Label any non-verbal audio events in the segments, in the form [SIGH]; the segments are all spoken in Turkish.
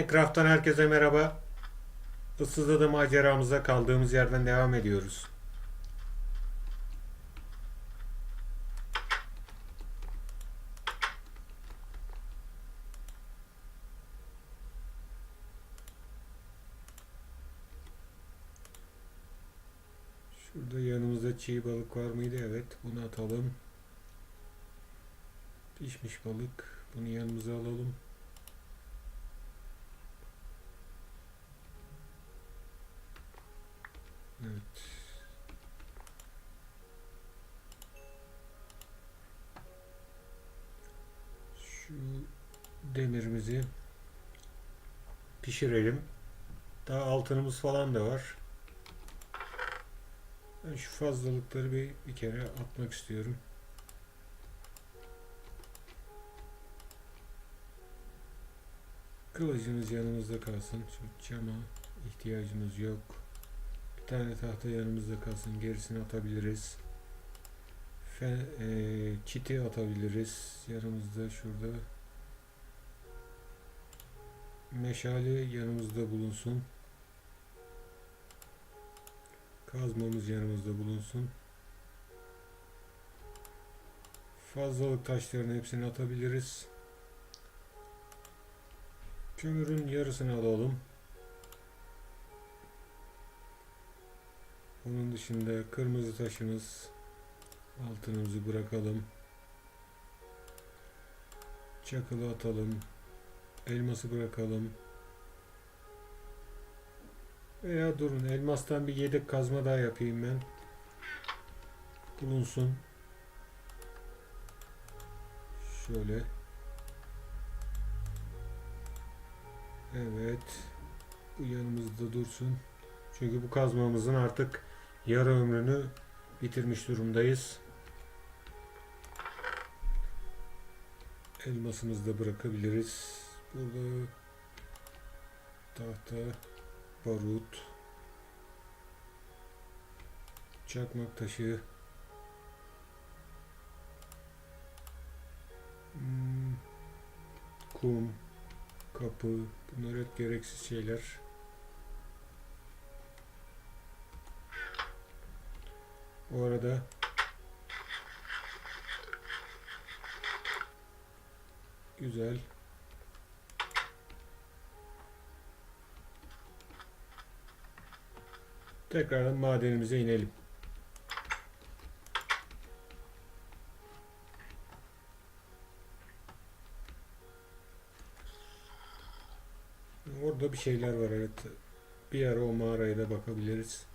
Minecraft'tan herkese merhaba. Issızada maceramıza kaldığımız yerden devam ediyoruz. Şurada yanımızda çiğ balık var mıydı? Evet, bunu atalım. Pişmiş balık. Bunu yanımıza alalım. Evet. Şu demirimizi pişirelim. Daha altınımız falan da var. Ben şu fazlalıkları bir, bir kere atmak istiyorum. Kılıcımız yanımızda kalsın. Şu cama ihtiyacımız yok. Tane tahta yanımızda kalsın. Gerisini atabiliriz. E, çiti atabiliriz. Yanımızda şurada. Meşale yanımızda bulunsun. Kazmamız yanımızda bulunsun. Fazlalık taşlarının hepsini atabiliriz. Kömürün yarısını alalım. Onun dışında kırmızı taşımız altınımızı bırakalım. Çakılı atalım. Elması bırakalım. Veya durun elmastan bir yedek kazma daha yapayım ben. Bulunsun. Şöyle. Evet. Bu yanımızda dursun. Çünkü bu kazmamızın artık yarı ömrünü bitirmiş durumdayız. Elmasımızı da bırakabiliriz. Burada tahta, barut, çakmak taşı, hmm, kum, kapı, bunlar hep gereksiz şeyler. Bu arada güzel. Tekrardan madenimize inelim. Orada bir şeyler var evet. Bir ara o mağaraya da bakabiliriz.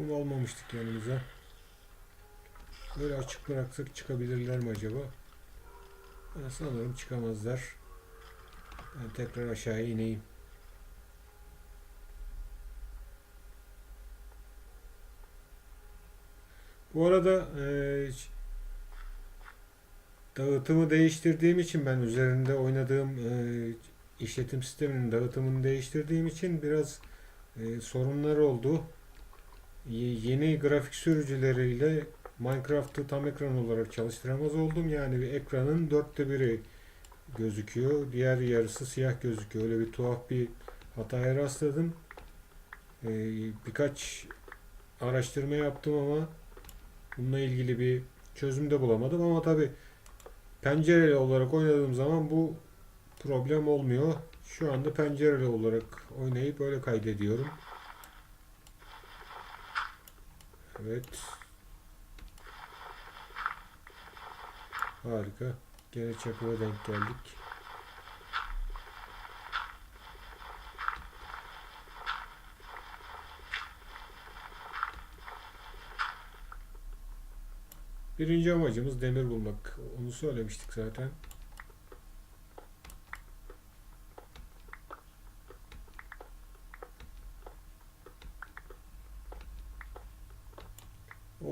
Kum almamıştık yanımıza. Böyle açık bıraksak çıkabilirler mi acaba? Ben sanırım çıkamazlar. Ben tekrar aşağıya ineyim. Bu arada eee, dağıtımı değiştirdiğim için ben üzerinde oynadığım eee, işletim sisteminin dağıtımını değiştirdiğim için biraz eee, sorunlar oldu. Ye- Yeni grafik sürücüleriyle Minecraft'ı tam ekran olarak çalıştıramaz oldum. Yani bir ekranın dörtte biri gözüküyor. Diğer yarısı siyah gözüküyor. Öyle bir tuhaf bir hataya rastladım. Ee, birkaç araştırma yaptım ama bununla ilgili bir çözüm de bulamadım. Ama tabi pencereli olarak oynadığım zaman bu problem olmuyor. Şu anda pencereli olarak oynayıp öyle kaydediyorum. Evet. Harika. Gene çakıla denk geldik. Birinci amacımız demir bulmak. Onu söylemiştik zaten.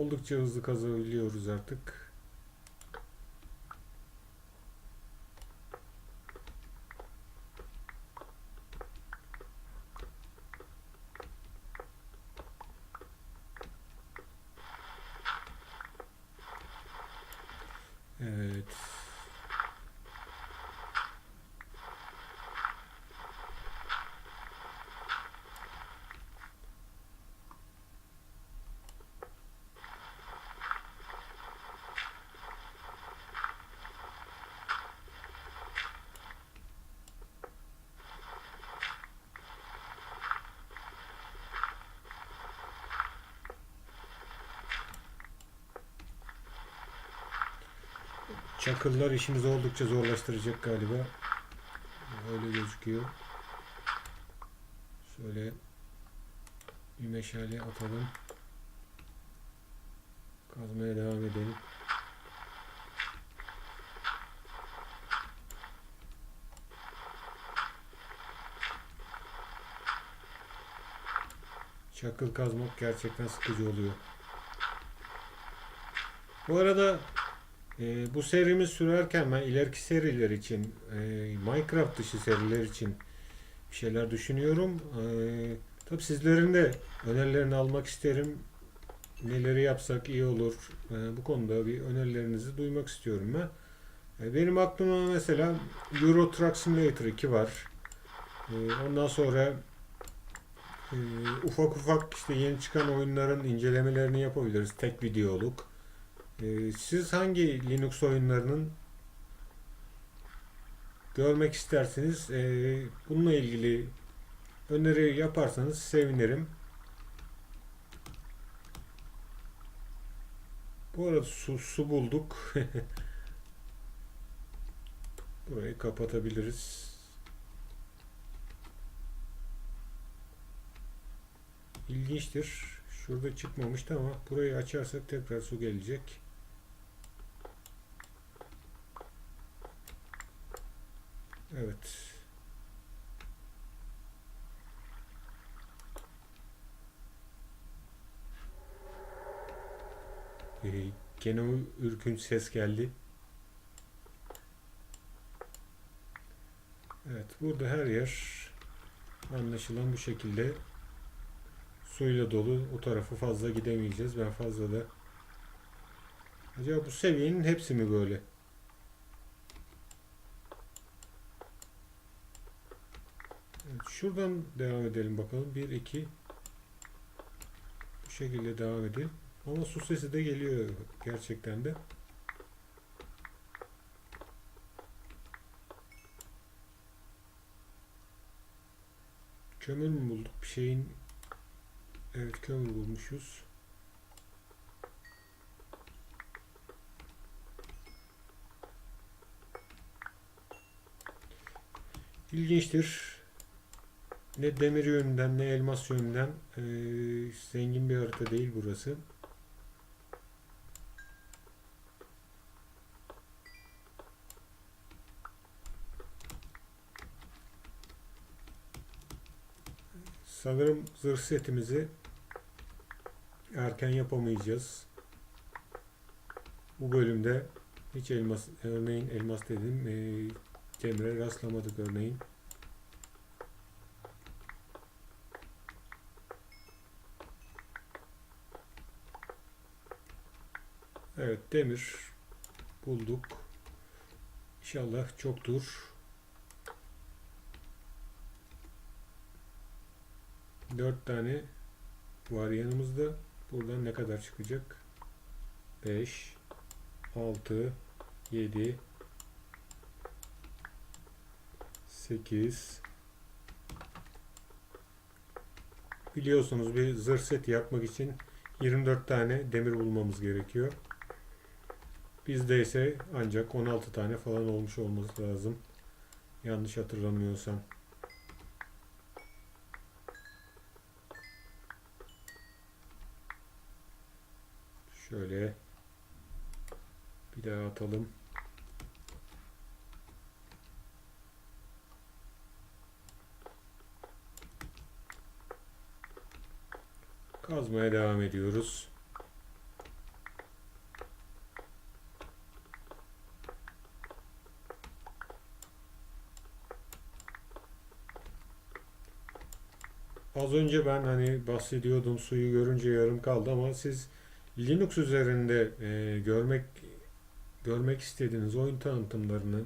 Oldukça hızlı kazabiliyoruz artık. Çakıllar işimizi oldukça zorlaştıracak galiba. Öyle gözüküyor. Şöyle bir meşale atalım. Kazmaya devam edelim. Çakıl kazmak gerçekten sıkıcı oluyor. Bu arada e, bu serimiz sürerken ben ileriki seriler için e, Minecraft dışı seriler için bir şeyler düşünüyorum. E, tabii sizlerin de önerilerini almak isterim. Neleri yapsak iyi olur. E, bu konuda bir önerilerinizi duymak istiyorum ben. E, benim aklıma mesela Euro Truck Simulator 2 var. E, ondan sonra e, ufak ufak işte yeni çıkan oyunların incelemelerini yapabiliriz. Tek videoluk. Ee, siz hangi Linux oyunlarının görmek istersiniz? Ee, bununla ilgili öneri yaparsanız sevinirim. Bu arada su, su bulduk. [LAUGHS] Burayı kapatabiliriz. İlginçtir. Şurada çıkmamıştı ama burayı açarsak tekrar su gelecek. Evet. Ee, gene o ürkünç ses geldi. Evet, burada her yer anlaşılan bu şekilde suyla dolu. O tarafı fazla gidemeyeceğiz. Ben fazla da Acaba bu seviyenin hepsi mi böyle? Evet, şuradan devam edelim bakalım. 1 2 Bu şekilde devam edelim. Ama su sesi de geliyor gerçekten de. Kömür mü bulduk? Bir şeyin Evet kömür bulmuşuz. İlginçtir. Ne demir yönünden ne elmas yönünden e, zengin bir harita değil burası. Sanırım zırh setimizi erken yapamayacağız. Bu bölümde hiç elmas, örneğin elmas dedim, e, demire rastlamadık örneğin. Evet demir bulduk. İnşallah çoktur. Dört tane var yanımızda. Buradan ne kadar çıkacak? 5 6 7 8 Biliyorsunuz bir zırh seti yapmak için 24 tane demir bulmamız gerekiyor. Bizde ise ancak 16 tane falan olmuş olması lazım. Yanlış hatırlamıyorsam. Şöyle bir daha atalım. Kazmaya devam ediyoruz. Az önce ben hani bahsediyordum suyu görünce yarım kaldı ama siz Linux üzerinde e, görmek görmek istediğiniz oyun tanıtımlarını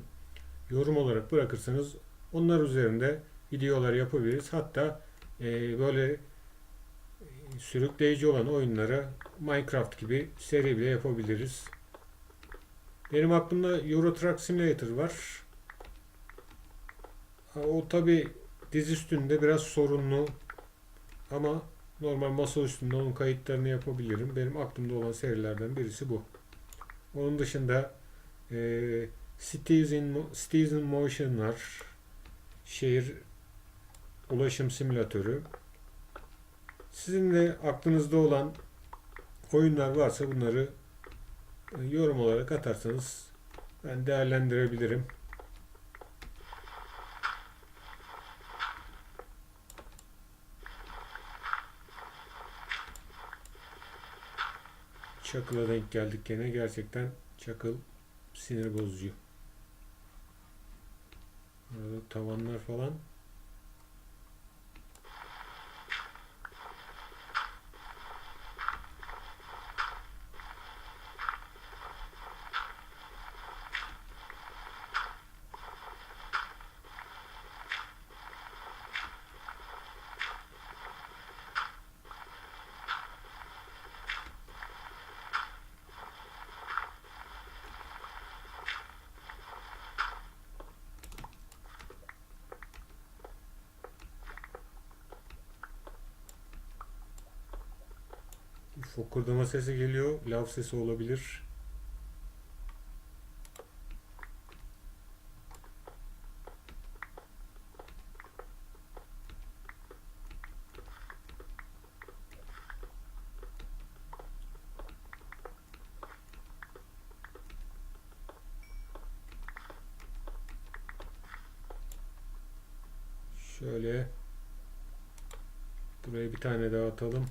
yorum olarak bırakırsanız onlar üzerinde videolar yapabiliriz. Hatta e, böyle sürükleyici olan oyunlara Minecraft gibi seri bile yapabiliriz. Benim aklımda Euro Truck Simulator var. O tabi diz üstünde biraz sorunlu ama normal masa üstünde onun kayıtlarını yapabilirim. Benim aklımda olan serilerden birisi bu. Onun dışında Ee, Cities in, Cities in Motion var. Şehir ulaşım simülatörü. Sizin de aklınızda olan oyunlar varsa bunları e, yorum olarak atarsanız ben değerlendirebilirim. Çakıl'a denk geldik gene. Gerçekten Çakıl sinir bozucu. Burada tavanlar falan. Fokurdama sesi geliyor. Lav sesi olabilir. Şöyle buraya bir tane daha atalım.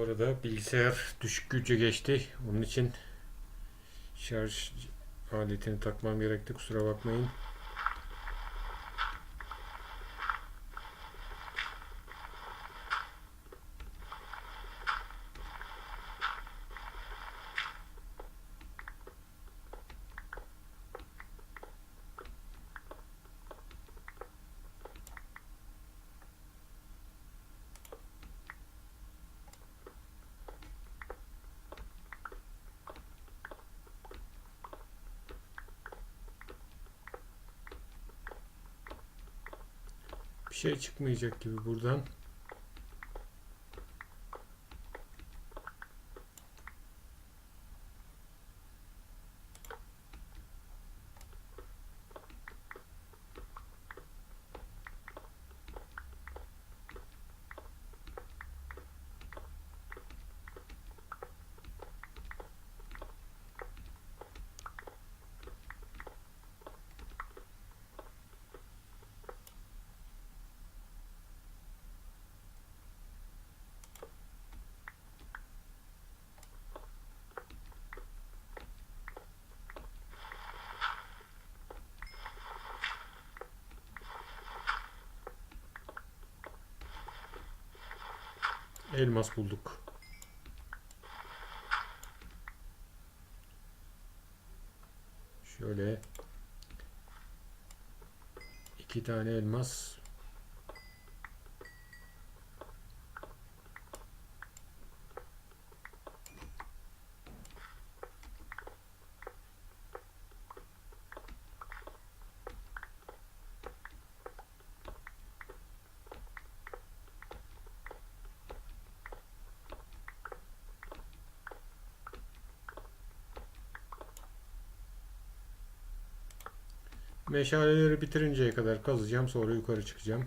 Bu arada bilgisayar düşük güce geçti. Onun için şarj aletini takmam gerekti. Kusura bakmayın. Bir şey çıkmayacak gibi buradan. Elmas bulduk. Şöyle iki tane elmas. Meşaleleri bitirinceye kadar kazacağım. Sonra yukarı çıkacağım.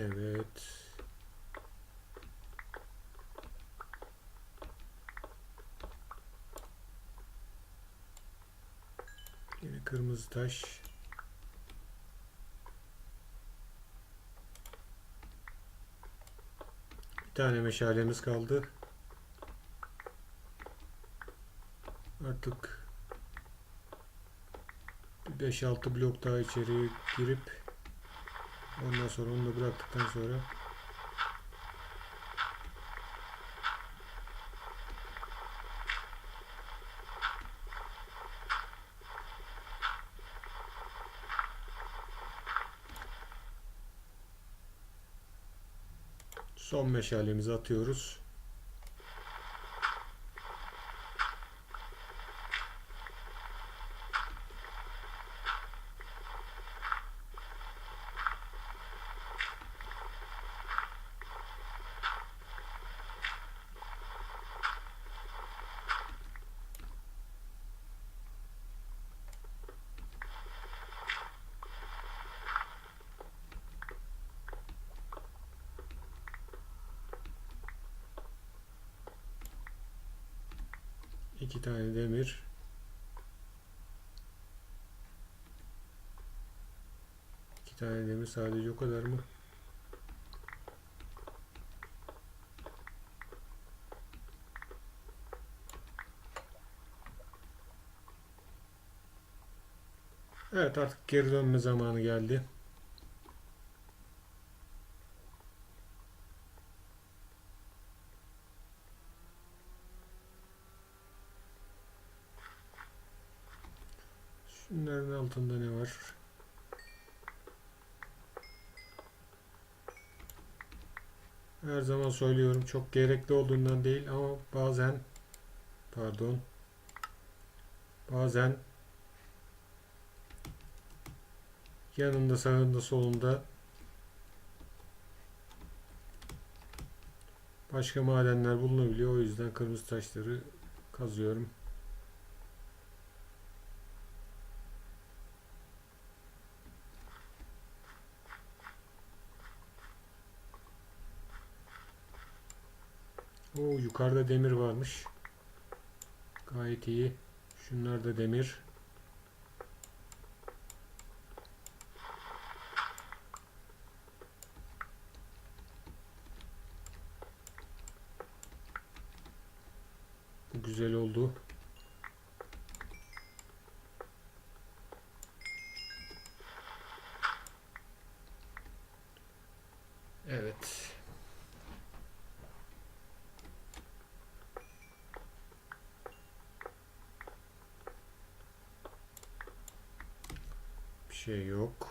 Evet. Yine kırmızı taş. Bir tane meşalemiz kaldı. Artık 5-6 blok daha içeriye girip ondan sonra onu da bıraktıktan sonra son meşalemizi atıyoruz. İki tane demir. İki tane demir sadece o kadar mı? Evet artık geri dönme zamanı geldi. Şunların altında ne var? Her zaman söylüyorum çok gerekli olduğundan değil ama bazen pardon bazen yanında sağında solunda başka madenler bulunabiliyor. O yüzden kırmızı taşları kazıyorum. Yukarıda demir varmış. Gayet iyi. Şunlar da demir. Bu güzel oldu. Evet. Bir şey yok.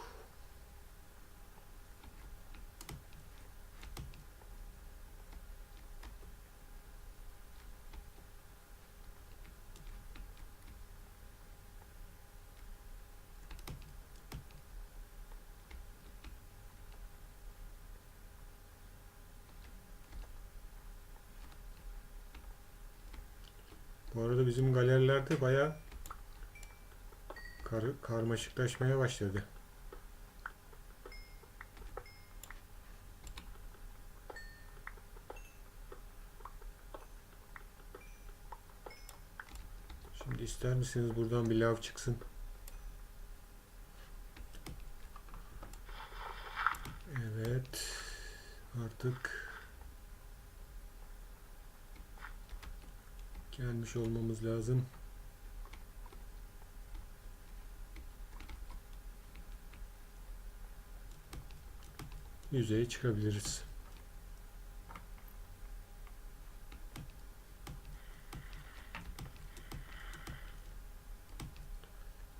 Bu arada bizim galerilerde bayağı kar karmaşıklaşmaya başladı. Şimdi ister misiniz buradan bir lav çıksın? Evet. Artık gelmiş olmamız lazım. Yüzeye çıkabiliriz.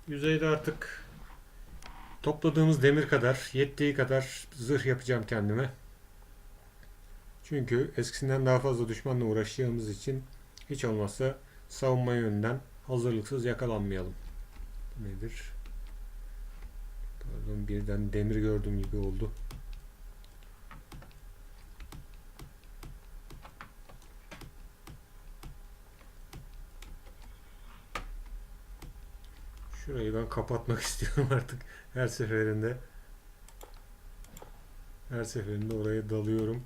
Yüzeyde artık topladığımız demir kadar, yettiği kadar zırh yapacağım kendime. Çünkü eskisinden daha fazla düşmanla uğraşacağımız için hiç olmazsa savunma yönünden hazırlıksız yakalanmayalım. Nedir? Pardon birden demir gördüğüm gibi oldu. Şurayı ben kapatmak [LAUGHS] istiyorum artık her seferinde. Her seferinde oraya dalıyorum.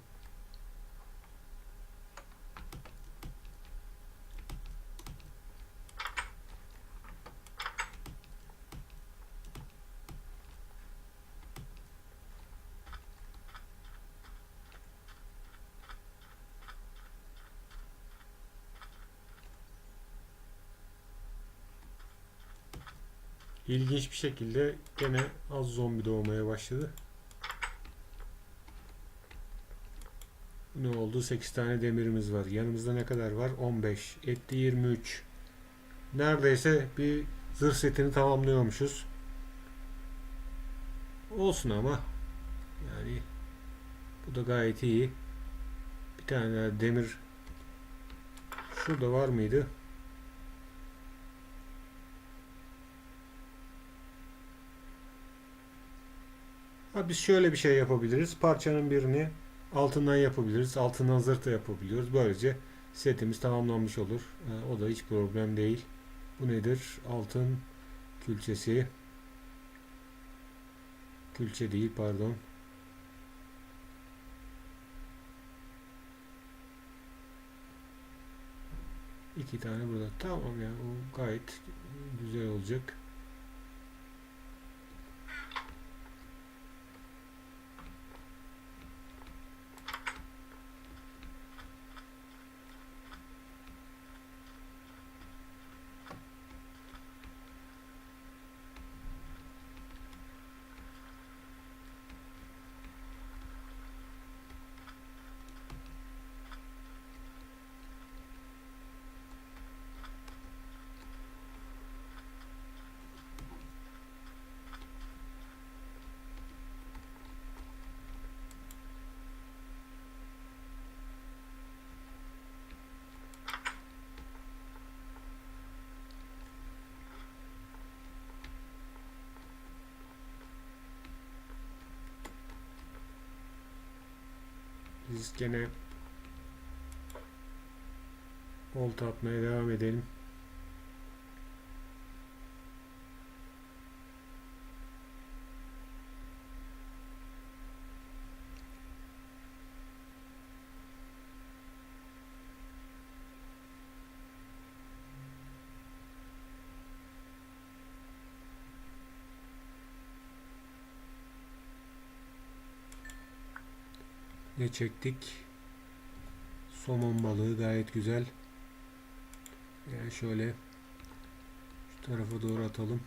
İlginç bir şekilde gene az zombi doğmaya başladı. Ne oldu? 8 tane demirimiz var. Yanımızda ne kadar var? 15. Etti 23. Neredeyse bir zırh setini tamamlıyormuşuz. Olsun ama yani bu da gayet iyi. Bir tane daha demir şurada var mıydı? Biz şöyle bir şey yapabiliriz. Parçanın birini altından yapabiliriz. Altından zırh da yapabiliyoruz. Böylece setimiz tamamlanmış olur. Ee, o da hiç problem değil. Bu nedir? Altın külçesi. Külçe değil pardon. İki tane burada. Tamam ya o gayet güzel olacak. Biz gene olta atmaya devam edelim. Çektik? Somon balığı gayet güzel. Yani şöyle şu tarafa doğru atalım.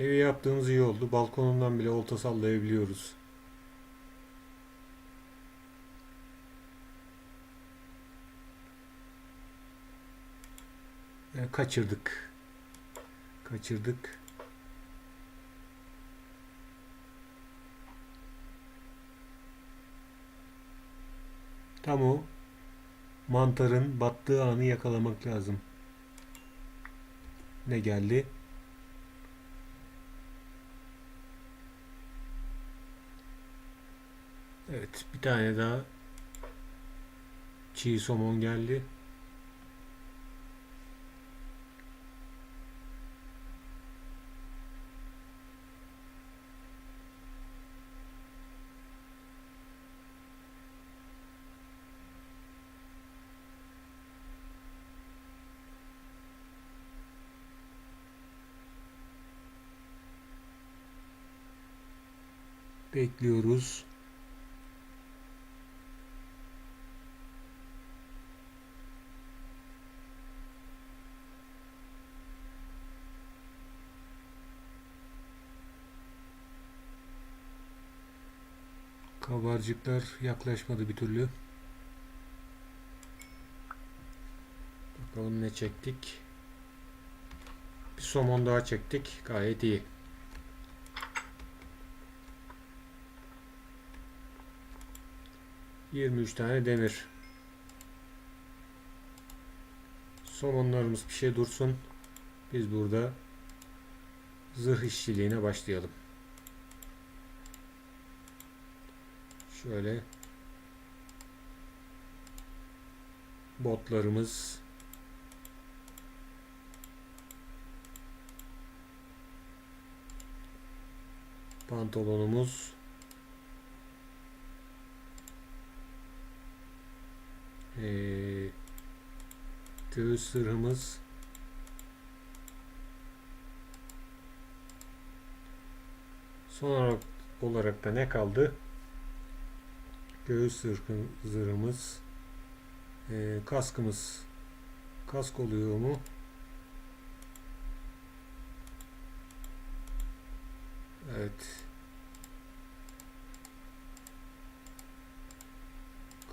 Evi yaptığımız iyi oldu. Balkonundan bile olta sallayabiliyoruz. Kaçırdık. Kaçırdık. Tam o mantarın battığı anı yakalamak lazım. Ne geldi? Evet, bir tane daha çiğ somon geldi. Bekliyoruz. Kabarcıklar yaklaşmadı bir türlü. Bakalım ne çektik. Bir somon daha çektik. Gayet iyi. Yirmi üç tane demir. Somonlarımız bir şey dursun. Biz burada zırh işçiliğine başlayalım. Şöyle botlarımız pantolonumuz ee, göğüs sırrımız son olarak, olarak da ne kaldı? Göğüs zırhı, zırhımız Ee, kaskımız kask oluyor mu? Evet.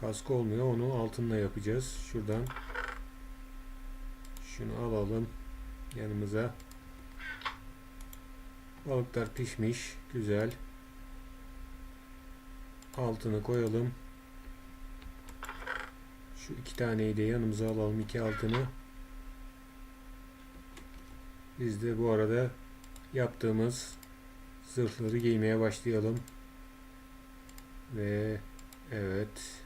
Kask olmuyor. Onu altınla yapacağız. Şuradan şunu alalım yanımıza. Balıklar pişmiş. Güzel. Altını koyalım. Şu iki taneyi de yanımıza alalım. iki altını. Biz de bu arada yaptığımız zırhları giymeye başlayalım. Ve evet.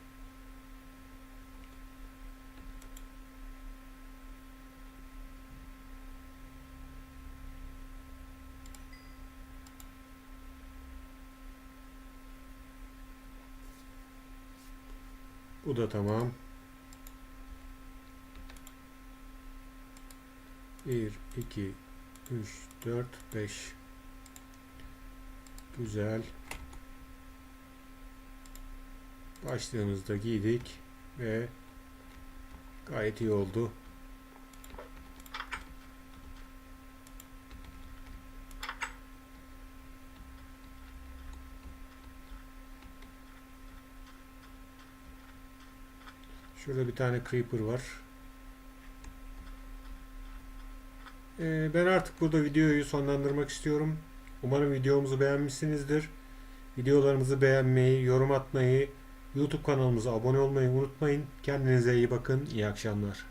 Bu da tamam. 1, 2, 3, 4, 5. Güzel. Başlığımızda giydik ve gayet iyi oldu. Şurada bir tane creeper var. Ee, ben artık burada videoyu sonlandırmak istiyorum. Umarım videomuzu beğenmişsinizdir. Videolarımızı beğenmeyi, yorum atmayı, YouTube kanalımıza abone olmayı unutmayın. Kendinize iyi bakın. İyi akşamlar.